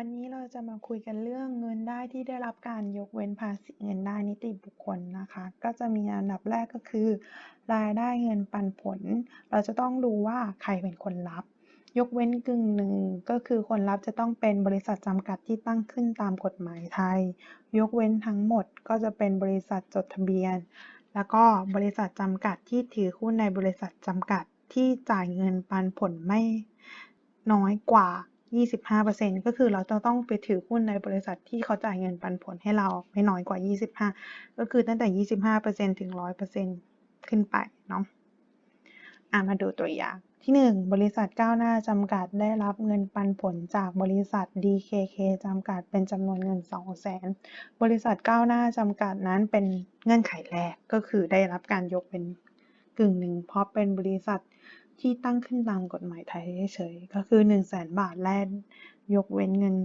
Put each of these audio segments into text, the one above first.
วันนี้เราจะมาคุยกันเรื่องเงินได้ที่ได้รับการยกเว้นภาษีเงินได้นิติบุคคลนะคะ ก็จะมีอันดับแรกก็คือ รายได้เงินปันผล เราจะต้องดูว่าใครเป็นคนรับ ยกเว้นกึ่งหนึ่งก็คือคนรับจะต้องเป็นบริษัทจำกัดที่ตั้งขึ้นตามกฎหมายไทย ยกเว้นทั้งหมดก็จะเป็นบริษัทจดทะเบียน แล้วก็บริษัทจำกัดที่ถือหุ้นในบริษัทจำกัดที่จ่ายเงินปันผลไม่น้อยกว่า 25%ก็คือเราจะต้องไปถือหุ้นในบริษัทที่เขาจ่ายเงินปันผลให้เราไม่น้อยกว่า 25 ก็คือตั้งแต่ 25%ถึง 100%ขึ้นไปเนาะอะมาดูตัวอย่างที่ 1 บริษัทก้าวหน้าจำกัดได้รับเงินปันผลจากบริษัท DKK จำกัดเป็นจำนวนเงิน 200,000 บริษัทก้าวหน้าจำกัดนั้นเป็นเงื่อนไขแรกก็คือได้รับการยกเป็นกึ่งหนึ่งเพราะเป็นบริษัท ที่ตั้งขึ้นตามกฎหมายไทยเฉยๆก็คือ 1 0 0 0 0แบาทแรกยกเว้นเงิน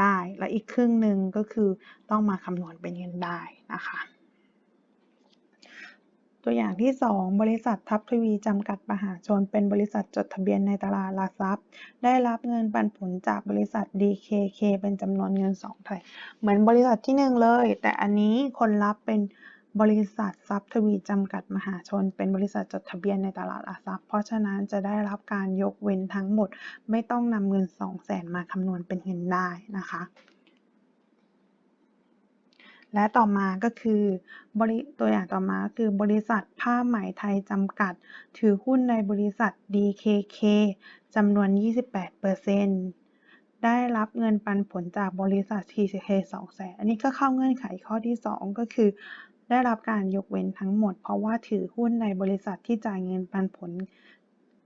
ได้ และอีกครึ่งหนึ่งก็คือต้องมาคำนวณเป็นเงินได้นะคะตัวอย่างที่ 2 บริษัททัพทวีจำกัดมหาชน เป็นบริษัทจดทะเบียนในตลาดหลักทรัพย์ ได้รับเงินปันผลจากบริษัท DKK เป็นจำนวนเงิน2ไทย เหมือนบริษัทที่ 1 เลย แต่อันนี้คนรับเป็น บริษัททรัพย์ทวีจำกัดมหาชน เป็นบริษัทจดทะเบียนในตลาดหลักทรัพย์ เพราะฉะนั้นจะได้รับการยกเว้นทั้งหมด ไม่ต้องนำเงิน 200,000มาคำนวณเป็นเงินได้นะคะ และต่อมาก็คือบริตัวอย่างต่อมาคือบริษัทผ้าไหมไทยจำกัด ถือหุ้นในบริษัท DKK จำนวน 28%ได้รับเงินปันผลจากบริษัท TCK 200,000อันนี้ก็เข้าเงื่อนไขข้อที่ 2 ก็คือ ได้รับการยกเว้นทั้งหมด เพราะว่าถือหุ้นในบริษัทที่จ่ายเงินปันผล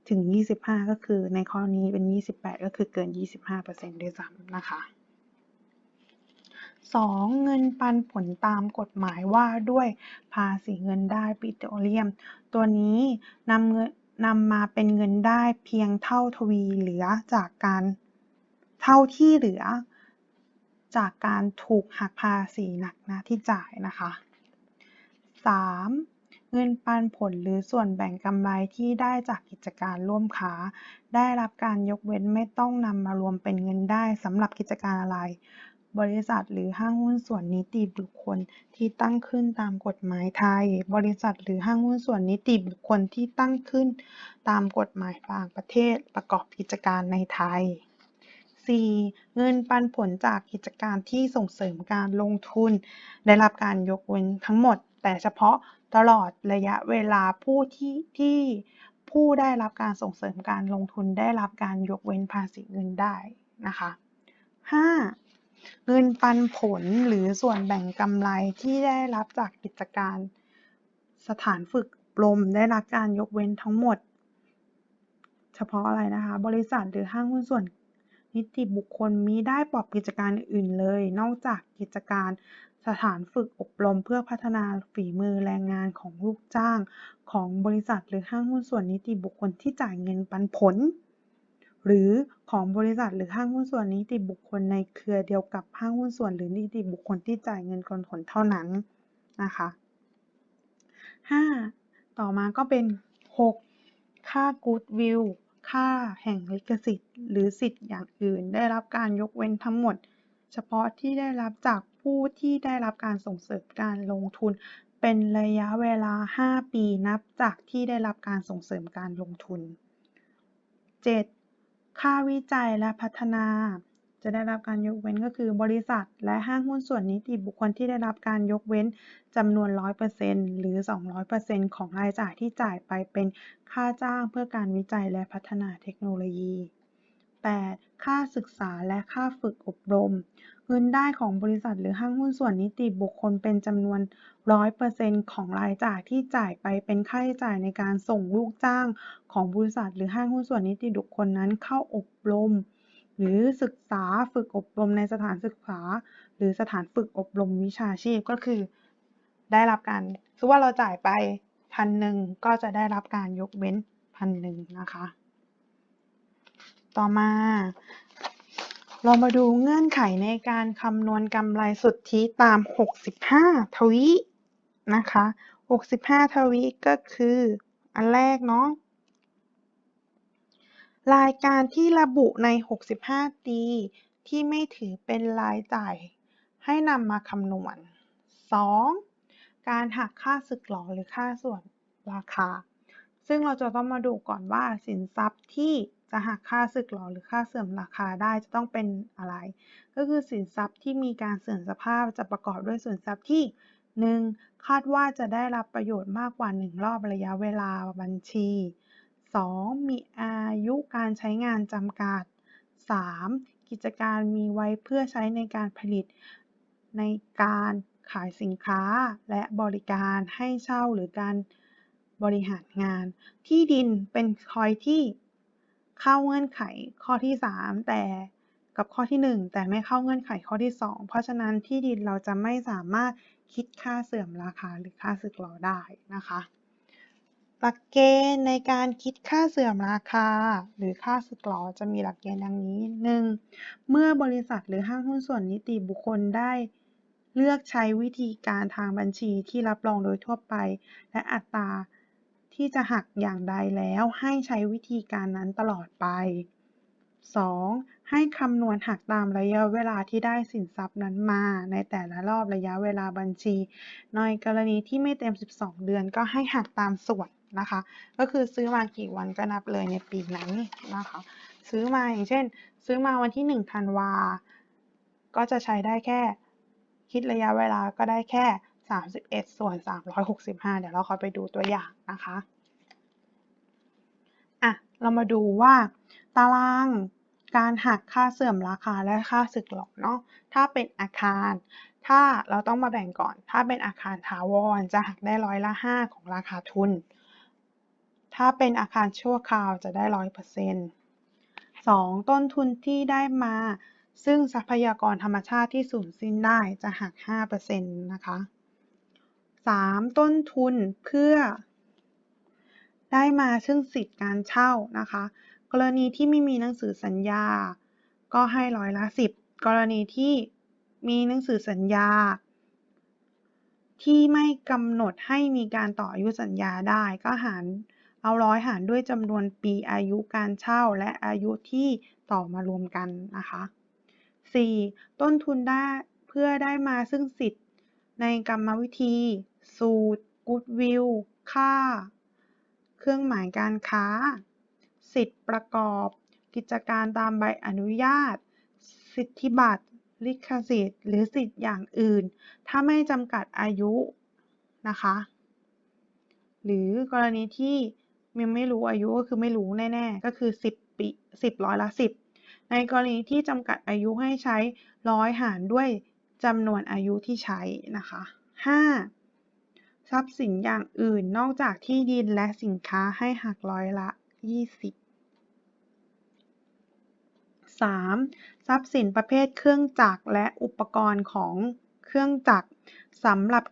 ถึง 25 ก็คือในข้อนี้เป็น 28 ก็คือเกิน 25%ด้วยซ้ำนะคะ 2. เงินปันผลตามกฎหมายว่าด้วยภาษีเงินได้ปิโตรเลียม ตัวนี้นำเงินนำมาเป็นเงินได้เพียงเท่าทวีเหลือจากการเท่าที่เหลือ จากการถูกหักภาษีหนักนะที่จ่ายนะคะ 3. เงินปันผลหรือส่วนแบ่งกำไรที่ได้จากกิจการร่วมค้า ได้รับการยกเว้นไม่ต้องนำมารวมเป็นเงินได้สำหรับกิจการอะไร บริษัทหรือห้างหุ้นส่วนนิติบุคคลที่ตั้งขึ้นตามกฎหมายไทย บริษัทหรือห้างหุ้นส่วนนิติบุคคลที่ตั้งขึ้นตามกฎหมายต่างประเทศประกอบกิจการในไทย 4. เงินปันผลจากกิจการที่ส่งเสริมการลงทุน ได้รับการยกเว้นทั้งหมด แต่เฉพาะตลอดระยะเวลาผู้ที่ที่ผู้ได้รับการส่งเสริมการลงทุนได้รับการยกเว้นภาษีเงินได้นะคะ 5. เงินปันผลหรือส่วนแบ่งกำไรที่ได้รับจากกิจการสถานฝึกอบรมได้รับการยกเว้นทั้งหมด เฉพาะอะไรนะคะ บริษัทหรือห้างหุ้นส่วนนิติบุคคลมีได้ประกอบกิจการอื่นเลย นอกจากกิจการ สถานฝึกอบรมเพื่อพัฒนาฝีมือแรงงานของลูกจ้างของบริษัทหรือห้างหุ้นส่วนนิติบุคคลที่จ่ายเงินปันผล หรือของบริษัทหรือห้างหุ้นส่วนนิติบุคคลในเครือเดียวกับห้างหุ้นส่วนหรือนิติบุคคลที่จ่ายเงินปันผลเท่านั้นนะคะ 5. ต่อมาก็เป็น 6. ค่า Goodwill ค่าแห่งลิขสิทธิ์ หรือสิทธิ์อย่างอื่น ได้รับการยกเว้นทั้งหมด เฉพาะที่ได้รับจาก ผู้ที่ได้รับการส่งเสริมการลงทุนเป็นระยะเวลา 5 ปีนับจากที่ได้รับการส่งเสริมการลงทุน 7. ค่าวิจัยและพัฒนา จะได้รับการยกเว้นก็คือบริษัท และห้างหุ้นส่วนนิติบุคคลที่ได้รับการยกเว้นจำนวน 100%หรือ 200%ของรายจ่ายที่จ่ายไปเป็นค่าจ้างเพื่อการวิจัยและพัฒนาเทคโนโลยี 8. ค่าศึกษาและค่าฝึกอบรม เงินได้ของบริษัทหรือห้างหุ้นส่วนนิติบุคคลเป็นจำนวน 100%ของรายจ่ายที่จ่ายไปเป็นค่าใช้จ่ายในการส่งลูกจ้างของบริษัทหรือห้างหุ้นส่วนนิติบุคคลนั้นเข้าอบรม หรือศึกษาฝึกอบรมในสถานศึกษา หรือสถานฝึกอบรมวิชาชีพก็คือ ได้รับการสมมติว่าเราจ่ายไปพันหนึ่งก็จะได้รับการยกเว้นพันหนึ่งนะคะ ต่อมา เรามาดูเงื่อนไขในการคำนวณกำไรสุทธิตาม 65 ทวีนะคะ 65 ทวีก็คืออันแรกเนาะรายการที่ระบุใน 65 ตีที่ไม่ถือเป็นรายจ่าย ให้นำมาคำนวณ 2. การหักค่าสึกหรอหรือค่าส่วนราคา ซึ่งเราจะต้องมาดูก่อนว่าสินทรัพย์ที่ จะหักค่าสึกหรอหรือค่าเสื่อมราคาได้จะต้องเป็นอะไร ก็คือสินทรัพย์ที่มีการเสื่อมสภาพจะประกอบด้วยสินทรัพย์ที่ 1. คาดว่าจะได้รับประโยชน์มากกว่า 1 รอบระยะเวลาบัญชี 2. มีอายุการใช้งานจำกัด 3. กิจการมีไว้เพื่อใช้ในการผลิตในการขายสินค้าและบริการให้เช่าหรือการบริหารงาน ที่ดินเป็นคอยที่ เข้าเงื่อนไขข้อที่ 3 แต่กับข้อที่ 1 แต่ไม่เข้าเงื่อนไขข้อที่ 2 เพราะฉะนั้นที่ดินเราจะไม่สามารถคิดค่าเสื่อมราคาหรือค่าสึกหรอได้นะคะหลักเกณฑ์ในการคิดค่าเสื่อมราคา หรือค่าสึกหรอจะมีหลักเกณฑ์ดังนี้ 1. เมื่อบริษัทหรือห้างหุ้นส่วนนิติบุคคลได้ เลือกใช้วิธีการทางบัญชีที่รับรองโดยทั่วไป และอัตรา ที่จะหักอย่างใดแล้วให้ใช้วิธีการนั้นตลอดไป 2. ให้คำนวณหักตามระยะเวลาที่ได้สินทรัพย์นั้นมา ในแต่ละรอบระยะเวลาบัญชี ในกรณีที่ไม่เต็ม 12 เดือนก็ให้หักตามส่วนนะคะ ก็คือซื้อมากี่วันก็นับเลยในปีนั้นนะคะ ซื้อมาอย่างเช่น ซื้อมาวันที่1ธันวา ก็จะใช้ได้แค่ คิดระยะเวลาก็ได้แค่ 31 ส่วน 365 เดี๋ยวเราคอยไปดูตัวอย่างนะคะอะเรามาดูว่าตารางการหักค่าเสื่อมราคาและค่าสึกหรอกเนาะถ้าเป็นอาคาร ถ้าเราต้องมาแบ่งก่อน ถ้าเป็นอาคารถาวรจะหักได้ร้อยละ 5 ของราคาทุน ถ้าเป็นอาคารชั่วคราวจะได้ร้อยเปอร์เซ็นต์สองต้นทุนที่ได้มาซึ่งทรัพยากรธรรมชาติที่สูญสิ้นได้จะหัก 5%นะคะ 3. ต้นทุนเพื่อ ได้มาซึ่งสิทธิ์การเช่านะคะ กรณีที่ไม่มีหนังสือสัญญา ก็ให้ร้อยละ10กรณีที่มีหนังสือสัญญา ที่ไม่กำหนดให้มีการต่ออายุสัญญาได้ก็หารเอาร้อยหารด้วยจำนวนปีอายุการเช่าและอายุที่ต่อมารวมกันนะคะ 4. ต้นทุนได้เพื่อได้มาซึ่งสิทธิ์ในกรรมวิธี สูตร goodwill ค่า เครื่องหมายการค้า สิทธิ์ประกอบ กิจการตามใบอนุญาต สิทธิบัตร ลิขสิทธิ์ หรือสิทธิ์อย่างอื่น ถ้าไม่จำกัดอายุนะคะ หรือกรณีที่ยังไม่รู้อายุก็คือไม่รู้แน่ๆ ก็คือ 10 ปี 10 ร้อยละ 10 ในกรณีที่จำกัดอายุให้ใช้ร้อยหารด้วยจำนวนอายุที่ใช้นะคะ 5. ทรัพย์สินอย่างอื่นนอกจากที่ดินและสินค้าให้หักร้อยละ 20 3. ทรัพย์สินประเภทเครื่องจักรและอุปกรณ์ของเครื่องจักรสำหรับ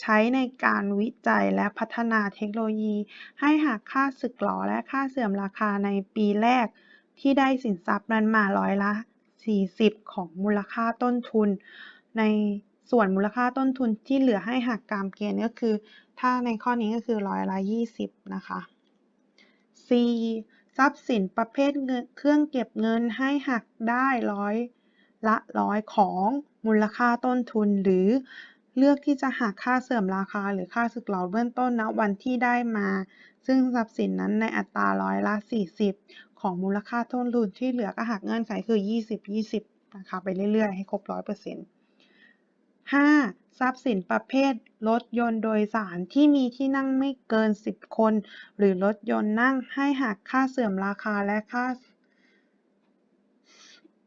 ใช้ในการวิจัยและพัฒนาเทคโนโลยี ให้หักค่าสึกหรอและค่าเสื่อมราคาในปีแรก ที่ได้สินทรัพย์นั้นมาร้อยละ 40 ของมูลค่าต้นทุนใน ส่วนมูลค่าต้นทุนที่เหลือให้หักตามเกณฑ์ก็คือ ถ้าในข้อนี้ก็คือร้อยละ20นะคะ C ทรัพย์สินประเภทเงินเครื่องเก็บเงินให้หักได้ร้อยละร้อยของมูลค่าต้นทุนหรือเลือกที่จะหักค่าเสื่อมราคา หรือค่าสึกหรอเบื้องต้นณวันที่ได้มา ซึ่งทรัพย์สินนั้นในอัตราร้อยละ 40 ของมูลค่าต้นทุนที่เหลือก็หักเงื่อนไขคือ 20 20นะคะไปเรื่อยๆ ให้ครบ 100% 5. ทรัพย์สินประเภทรถยนต์โดยสารที่มีที่นั่งไม่เกิน10คน หรือรถยนต์นั่ง ให้หักค่าเสื่อมราคาและค่า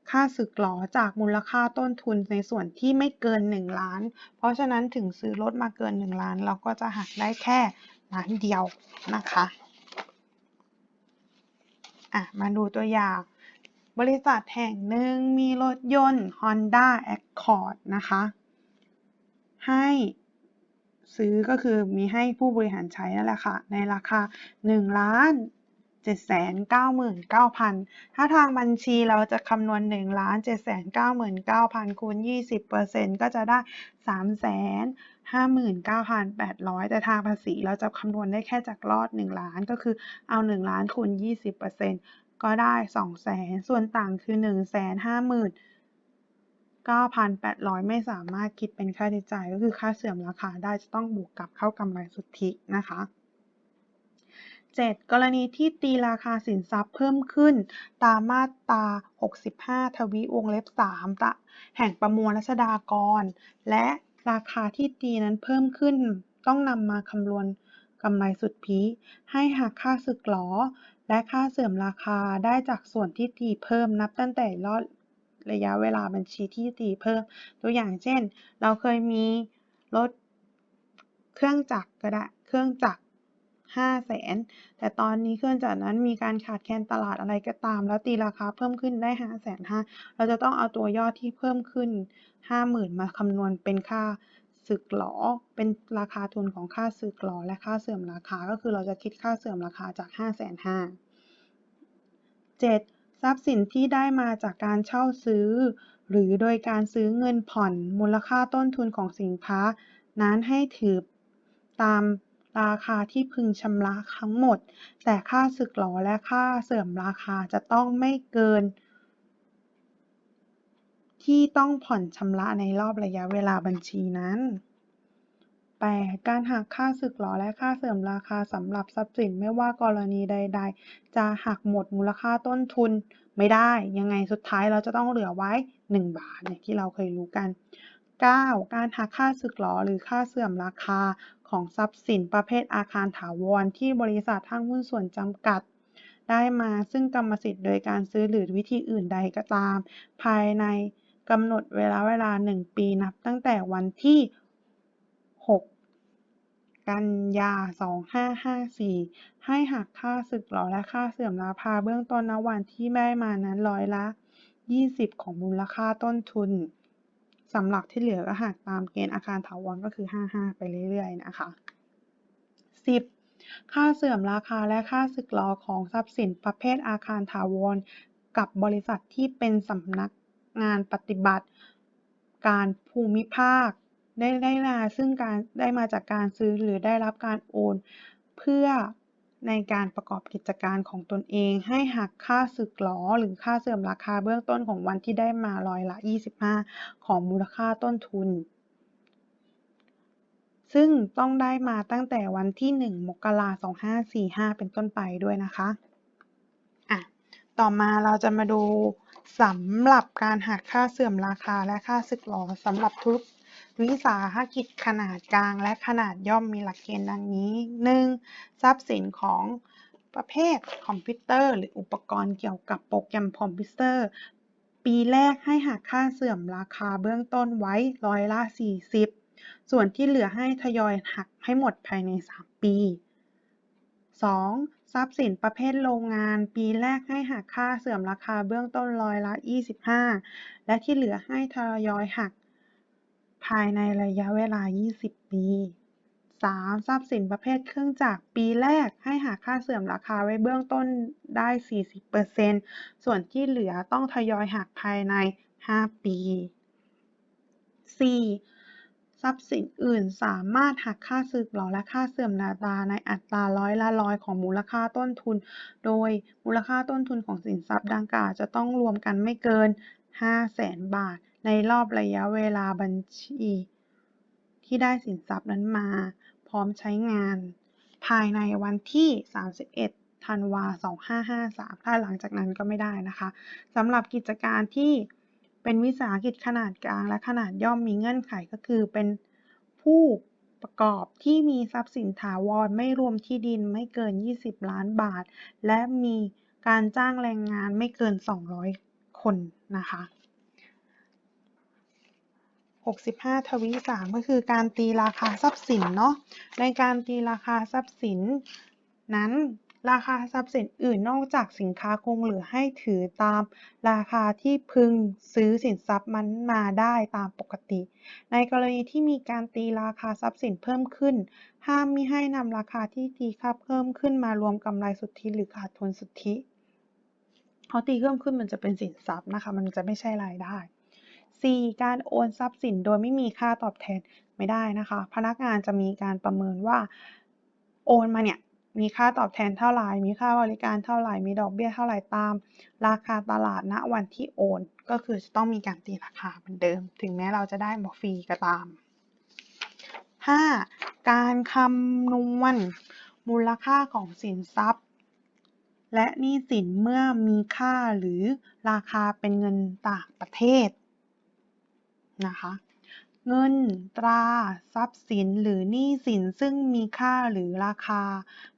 ค่าสึกหรอจากมูลค่าต้นทุนในส่วนที่ไม่เกิน 1 ล้าน เพราะฉะนั้นถึงซื้อรถมาเกิน 1 ล้าน เราก็จะหักได้แค่ล้านเดียวนะคะอะมาดูตัวอย่างบริษัทแห่งหนึ่งมีรถยนต์ Honda Accord นะคะ ให้ซื้อก็คือมีให้ผู้บริหารใช้นั่นแหละค่ะ ในราคา1ล้าน799,000 ถ้าทางบัญชีเราจะคำนวณ1ล้าน799,000คูณ20%ก็จะได้ 359,800 แต่ทางภาษีเราจะคำนวณได้แค่จากรอด 1 ล้านก็คือเอา 1 ล้านคูณ20%ก็ได้ 200,000 ส่วนต่างคือ 9,800 ไม่สามารถคิดเป็นค่าใช้จ่ายก็คือค่าเสื่อมราคาได้จะต้องบวกกับเข้ากำไรสุทธินะคะ 7. กรณีที่ตีราคาสินทรัพย์เพิ่มขึ้น ตามมาตรา 65 ทวีวงเล็บ 3 ตะแห่งประมวลรัษฎากร และราคาที่ตีนั้นเพิ่มขึ้นต้องนำมาคำนวณกำไรสุทธิให้หักค่าสึกหรอและค่าเสื่อมราคาได้จากส่วนที่ตีเพิ่มนับตั้งแต่ ระยะเวลาบัญชีที่ตีเพิ่ม ตัวอย่างเช่น เราเคยมีรถเครื่องจักรก็ได้เครื่องจักร5 0 0แสนแต่ตอนนี้เครื่องจักรนั้นมีการขาดแคลนตลาดอะไรก็ตาม แล้วตีราคาเพิ่มขึ้นได้5 5 0 0 0เราจะต้องเอาตัวยอดที่เพิ่มขึ้น50,000มาคำนวณเป็นค่าสึกหรอเป็นราคาทุนของค่าสึกหรอและค่าเสื่อมราคา ก็คือเราจะคิดค่าเสื่อมราคาจาก 5 5 0 0 0 7. ทรัพย์สินที่ได้มาจากการเช่าซื้อ หรือโดยการซื้อเงินผ่อน มูลค่าต้นทุนของสินค้านั้นให้ถือตามราคาที่พึงชำระทั้งหมด แต่ค่าสึกหรอและค่าเสื่อมราคาจะต้องไม่เกิน ที่ต้องผ่อนชำระในรอบระยะเวลาบัญชีนั้น 8. การหักค่าสึกหรอและค่าเสื่อมราคาสำหรับทรัพย์สินไม่ว่ากรณีใด ๆ จะหักหมดมูลค่าต้นทุนไม่ได้ ยังไงสุดท้ายเราจะต้องเหลือไว้ 1 บาทเนี่ยที่เราเคยรู้กัน 9. การหักค่าสึกหรอหรือค่าเสื่อมราคาของทรัพย์สินประเภทอาคารถาวร ที่บริษัทห้างหุ้นส่วนจำกัด ได้มาซึ่งกรรมสิทธิ์โดยการซื้อหรือวิธีอื่นใดก็ตาม ภายในกำหนดเวลาเวลา 1 ปีนับตั้งแต่วันที่ กันยา 2554 ให้หักค่าสึกหรอและค่าเสื่อมราคาเบื้องต้นณวันที่ได้มานั้นร้อยละ 20 ของมูลค่าต้นทุนสำหรับที่เหลือก็หักตามเกณฑ์อาคารถาวรก็คือ 55 ไปเรื่อยๆ นะคะ 10. ค่าเสื่อมราคาและค่าสึกหรอของทรัพย์สินประเภทอาคารถาวร กับบริษัทที่เป็นสำนักงานปฏิบัติ การภูมิภาค ได้ได้มาซึ่งการได้มาจากการซื้อหรือได้รับการโอน เพื่อในการประกอบกิจการของตนเอง ให้หักค่าสึกหรอหรือค่าเสื่อมราคาเบื้องต้นของวันที่ได้มาร้อยละ 25 ของมูลค่าต้นทุน ซึ่งต้องได้มาตั้งแต่วันที่ 1 มกราคม 2545 เป็นต้นไปด้วยนะคะอะต่อมาเราจะมาดูสำหรับการหักค่าเสื่อมราคาและค่าสึกหรอสำหรับทุก วิสาหกิจขนาดกลางและขนาดย่อมมีหลักเกณฑ์ดังนี้ 1. ทรัพย์สินของประเภทคอมพิวเตอร์ หรืออุปกรณ์เกี่ยวกับโปรแกรมคอมพิวเตอร์ ปีแรกให้หักค่าเสื่อมราคาเบื้องต้นไว้ร้อยละ 40 ส่วนที่เหลือให้ทยอยหักให้หมดภายใน 3 ปี 2. ทรัพย์สินประเภทโรงงาน ปีแรกให้หักค่าเสื่อมราคาเบื้องต้นร้อยละ 25 และที่เหลือให้ทยอยหัก ภายในระยะเวลา 20 ปี 3. ทรัพย์สินประเภทเครื่องจักรปีแรกให้หักค่าเสื่อมราคาไว้เบื้องต้นได้ 40%ส่วนที่เหลือต้องทยอยหักภายใน 5 ปี 4. ทรัพย์สินอื่นสามารถหักค่าสึกหรอและค่าเสื่อมราคาในอัตราร้อยละร้อยของมูลค่าต้นทุน โดยมูลค่าต้นทุนของสินทรัพย์ดังกล่าวจะต้องรวมกันไม่เกิน 500,000 บาท ในรอบระยะเวลาบัญชีที่ได้สินทรัพย์นั้นมา พร้อมใช้งาน ภายในวันที่ 31 ธันวา 2553 ถ้าหลังจากนั้นก็ไม่ได้นะคะสำหรับกิจการที่เป็นวิสาหกิจขนาดกลางและขนาดย่อมมีเงื่อนไขก็คือเป็นผู้ประกอบที่มีทรัพย์สินถาวรไม่รวมที่ดินไม่เกิน 20 ล้านบาท และมีการจ้างแรงงานไม่เกิน 200 คนนะคะ 65 ทวี3ก็คือการตีราคาทรัพย์สินเนาะในการตีราคาทรัพย์สิน นั้นราคาทรัพย์สินอื่นนอกจากสินค้าคงเหลือให้ถือตามราคาที่พึงซื้อสินทรัพย์มันมาได้ตามปกติ ในกรณีที่มีการตีราคาทรัพย์สินเพิ่มขึ้น ห้ามมิให้นำราคาที่ตีค่าเพิ่มขึ้นมารวมกำไรสุทธิหรือขาดทุนสุทธิเขาตีเพิ่มขึ้นมันจะเป็นสินทรัพย์นะคะ มันจะไม่ใช่รายได้ 4. การโอนทรัพย์สินโดยไม่มีค่าตอบแทนไม่ได้นะคะ พนักงานจะมีการประเมินว่าโอนมาเนี่ยมีค่าตอบแทนเท่าไหร่ มีค่าบริการเท่าไหร่ มีดอกเบี้ยเท่าไหร่ตาม ราคาตลาดณวันที่โอน ก็คือจะต้องมีการตีราคาเหมือนเดิม ถึงแม้เราจะได้บอกฟรีก็ตาม 5. การคำนวณมูลค่าของสินทรัพย์ และหนี้สินเมื่อมีค่าหรือราคาเป็นเงินต่างประเทศ นะคะ เงินตรา ทรัพย์สิน หรือหนี้สินซึ่งมีค่าหรือราคา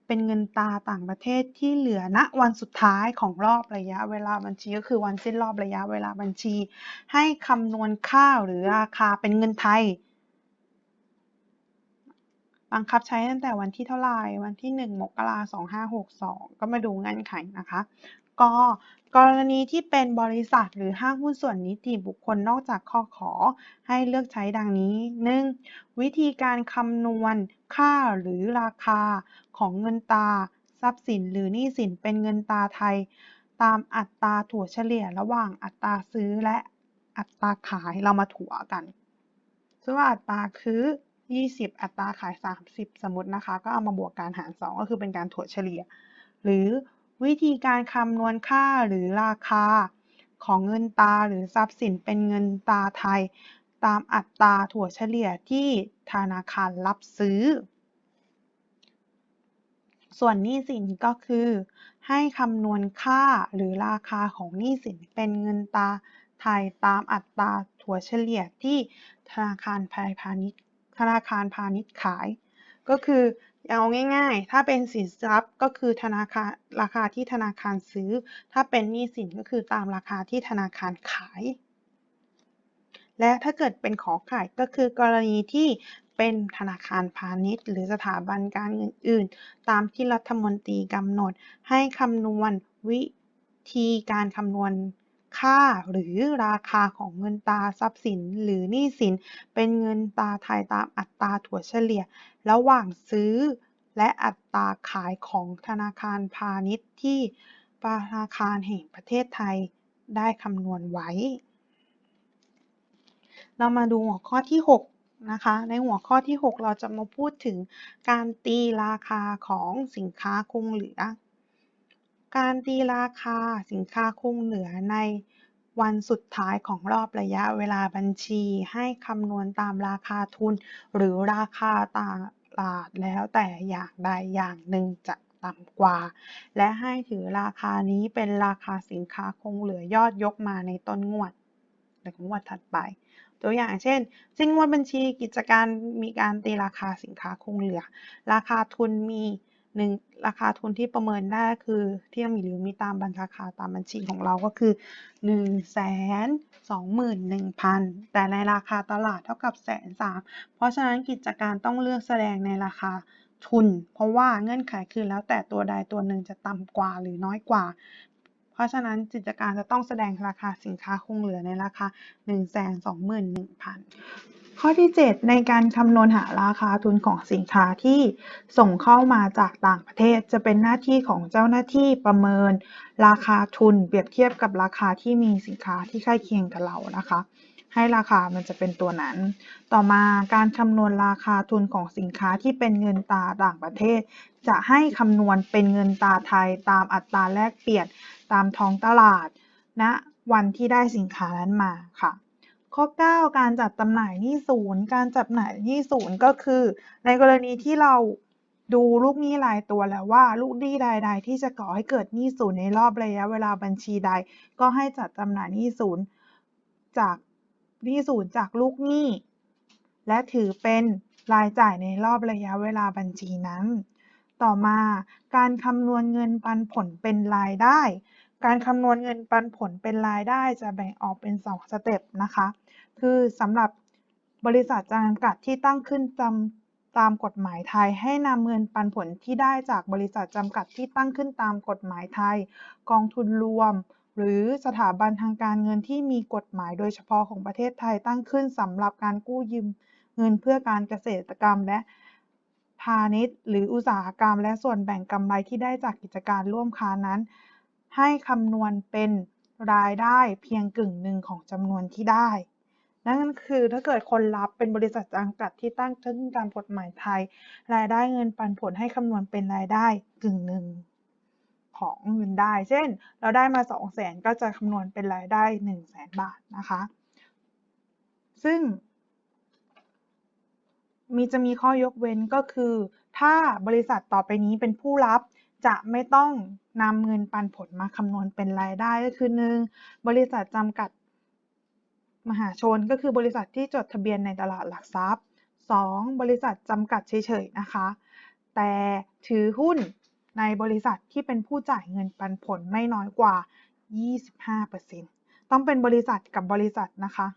เป็นเงินตราต่างประเทศที่เหลือณวันสุดท้ายของรอบระยะเวลาบัญชีก็คือวันสิ้นรอบระยะเวลาบัญชี ให้คำนวณค่าหรือราคาเป็นเงินไทยบังคับใช้ตั้งแต่วันที่เท่าไหร่ วันที่ 1 มกราคม 2562 ก็มาดูเงื่อนไขนะคะ ก็กรณีที่เป็นบริษัทหรือห้างหุ้นส่วนนิติบุคคลนอกจากข้อขอ ให้เลือกใช้ดังนี้ 1. วิธีการคำนวณค่าหรือราคาของเงินตา ทรัพย์สินหรือหนี้สินเป็นเงินตาไทย ตามอัตราถั่วเฉลี่ยระหว่างอัตราซื้อและอัตราขายเรามาถั่วกันซึ่งว่าอัตราคือ20 อัตราขาย 30 สมมตินะคะ ก็เอามาบวกการหาร 2 ก็คือเป็นการถั่วเฉลี่ย หรือ วิธีการคำนวณค่าหรือราคาของเงินตราหรือทรัพย์สินเป็นเงินตราไทย ตามอัตราถั่วเฉลี่ยที่ธนาคารรับซื้อ ส่วนหนี้สินก็คือ ให้คำนวณค่าหรือราคาของหนี้สินเป็นเงินตราไทยตามอัตราถั่วเฉลี่ยที่ธนาคารพาณิชย์ธนาคารพาณิชย์ขาย ก็คือ เอาง่ายๆ ถ้าเป็นสินทรัพย์ก็คือธนาคารราคาที่ธนาคารซื้อ ถ้าเป็นหนี้สินก็คือตามราคาที่ธนาคารขาย และถ้าเกิดเป็นขอไข่ก็คือกรณีที่เป็นธนาคารพาณิชย์ หรือสถาบันการเงินอื่น ตามที่รัฐมนตรีกำหนดให้คำนวณวิธีการคำนวณ ค่าหรือราคาของเงินตราทรัพย์สินหรือหนี้สิน เป็นเงินตราไทยตามอัตราถั่วเฉลี่ย ระหว่างซื้อและอัตราขายของธนาคารพาณิชย์ที่ธนาคารแห่งประเทศไทยได้คำนวณไว้ เรามาดูหัวข้อที่ 6 นะคะ ในหัวข้อที่ 6 เราจะมาพูดถึงการตีราคาของสินค้าคงเหลือ การตีราคาสินค้าคงเหลือในวันสุดท้ายของรอบระยะเวลาบัญชี ให้คำนวณตามราคาทุน หรือราคาตลาดแล้วแต่อย่างใดอย่างหนึ่งจะต่ำกว่า และให้ถือราคานี้เป็นราคาสินค้าคงเหลือยอดยกมาในต้นงวดหรืองวดถัดไป ตัวอย่างเช่น สิ้นงวดบัญชีกิจการมีการตีราคาสินค้าคงเหลือ ราคาทุนมี หนึ่งราคาทุนที่ประเมินได้คือที่มีหรือมีตามบัญราคาตามบัญชีของเราก็คือ1นึ่งแสนสองหมื่นหนึ่งพันแต่ในราคาตลาดเท่ากับแสนสามเพราะฉะนั้นกิจการต้องเลือกแสดงในราคาทุน เพราะว่าเงื่อนไขคือแล้วแต่ตัวใดตัวหนึ่งจะต่ำกว่าหรือน้อยกว่า ราะฉะนั้นกิจการจะต้องแสดงราคาสินค้าคงเหลือในราคา 1 2 1 0 0 0 ข้อที่ 7 ในการคำนวณหาราคาทุนของสินค้าที่ส่งเข้ามาจากต่างประเทศ จะเป็นหน้าที่ของเจ้าหน้าที่ประเมิน ราคาทุนเปรียบเทียบกับราคาที่มีสินค้าที่ใกล้เคียงกับเรานะคะให้ราคามันจะเป็นตัวนั้น ต่อมาการคำนวณราคาทุนของสินค้าที่เป็นเงินตราต่างประเทศ จะให้คำนวณเป็นเงินตราไทยตามอัตราแลกเปลี่ยน ตามท้องตลาดณนะวันที่ได้สินค้านั้นมาค่ะ ข้อ 9 การจัดจำหน่ายหนี้ศูนย์การจัดจำหน่ายหนี้ศูนย์ก็คือ ในกรณีที่เราดูลูกหนี้รายตัวแล้วว่าลูกหนี้รายใดที่จะก่อให้เกิดหนี้ศูนย์ในรอบระยะเวลาบัญชีใด ก็ให้จัดจำหน่ายหนี้ศูนย์จากหนี้ศูนย์จากลูกหนี้ และถือเป็นรายจ่ายในรอบระยะเวลาบัญชีนั้น ต่อมาการคำนวณเงินปันผลเป็นรายได้ การคำนวณเงินปันผลเป็นรายได้จะแบ่งออกเป็น 2 สเต็ปนะคะ คือสำหรับบริษัทจำกัดที่ตั้งขึ้นจำตามกฎหมายไทย ให้นำเงินปันผลที่ได้จากบริษัทจำกัดที่ตั้งขึ้นตามกฎหมายไทย กองทุนรวม หรือสถาบันทางการเงินที่มีกฎหมายโดยเฉพาะของประเทศไทยตั้งขึ้นสำหรับการกู้ยืมเงินเพื่อการเกษตรกรรมและพาณิชย์ หรืออุตสาหกรรม และส่วนแบ่งกำไรที่ได้จากกิจการร่วมค้านั้น ให้คำนวณเป็นรายได้เพียงกึ่งหนึ่งของจำนวนที่ได้ นั่นคือถ้าเกิดคนรับเป็นบริษัทจำกัดที่ตั้งขึ้นตามกฎหมายไทย รายได้เงินปันผลให้คำนวณเป็นรายได้กึ่งหนึ่งของเงินได้ เช่น เราได้มา2 0 0แสนก็จะคำนวณเป็นรายได้1 0 0 0 0แสนบาทนะคะ ซึ่ง มีจะมีข้อยกเว้นก็คือ ถ้าบริษัทต่อไปนี้เป็นผู้รับจะไม่ต้อง นำเงินปันผลมาคำนวณเป็นรายได้ก็คือ 1. บริษัทจำกัดมหาชนก็คือบริษัทที่จดทะเบียนในตลาดหลักทรัพย์ 2. บริษัทจำกัดเฉยๆนะคะ แต่ถือหุ้นในบริษัทที่เป็นผู้จ่ายเงินปันผลไม่น้อยกว่า 25%ต้องเป็นบริษัทกับบริษัทนะคะ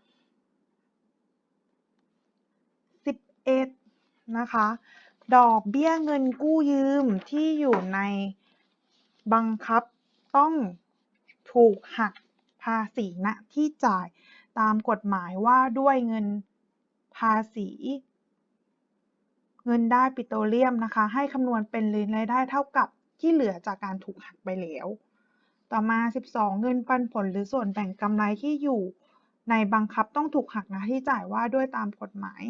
11 นะคะ ดอกเบี้ยเงินกู้ยืมที่อยู่ใน บังคับต้องถูกหักภาษีณที่จ่ายตามกฎหมายว่าด้วยเงินภาษี เงินได้ปิโตรเลียมนะคะ ให้คำนวณเป็นรายได้เท่ากับที่เหลือจากการถูกหักไปแล้ว ต่อมา 12 เงินปันผลหรือส่วนแบ่งกำไรที่อยู่ในบังคับต้องถูกหักนะที่จ่ายว่าด้วยตามกฎหมาย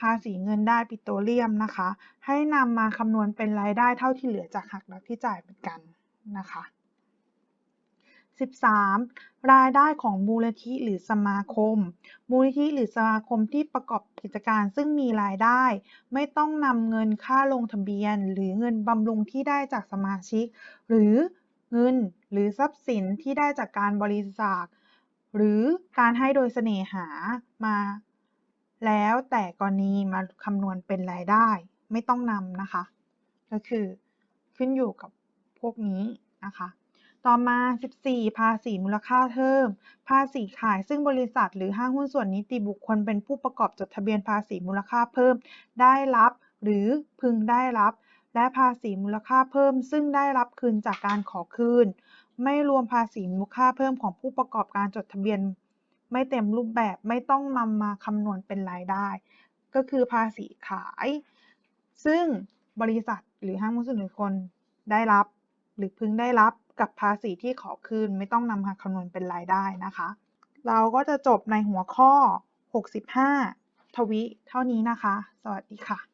ภาษีเงินได้ปิโตรเลียมนะคะ ให้นำมาคำนวณเป็นรายได้เท่าที่เหลือจากหักและที่จ่ายเหมือนกันนะคะ 13. รายได้ของมูลนิธิหรือสมาคม มูลนิธิหรือสมาคมที่ประกอบกิจการซึ่งมีรายได้ ไม่ต้องนำเงินค่าลงทะเบียน หรือเงินบำรุงที่ได้จากสมาชิก หรือเงินหรือทรัพย์สินที่ได้จากการบริจาคหรือการให้โดยเสน่หามา แล้วแต่กรณีมาคำนวณเป็นรายได้ไม่ต้องนำนะคะ ก็คือขึ้นอยู่กับพวกนี้นะคะ ต่อมา 14 ภาษีมูลค่าเพิ่ม ภาษีขายซึ่งบริษัทหรือห้างหุ้นส่วนนิติบุคคลเป็นผู้ประกอบจดทะเบียนภาษีมูลค่าเพิ่ม ได้รับหรือพึงได้รับ และภาษีมูลค่าเพิ่ม ซึ่งได้รับคืนจากการขอคืน ไม่รวมภาษีมูลค่าเพิ่มของผู้ประกอบการจดทะเบียน ไม่เต็มรูปแบบไม่ต้องนำมาคำนวณเป็นรายได้ ก็คือภาษีขาย ซึ่งบริษัทหรือห้างหุ้นส่วนบุคคลได้รับ หรือพึงได้รับกับภาษีที่ขอคืน ไม่ต้องนำมาคำนวณเป็นรายได้นะคะ เราก็จะจบในหัวข้อ 65 ทวิเท่านี้นะคะ สวัสดีค่ะ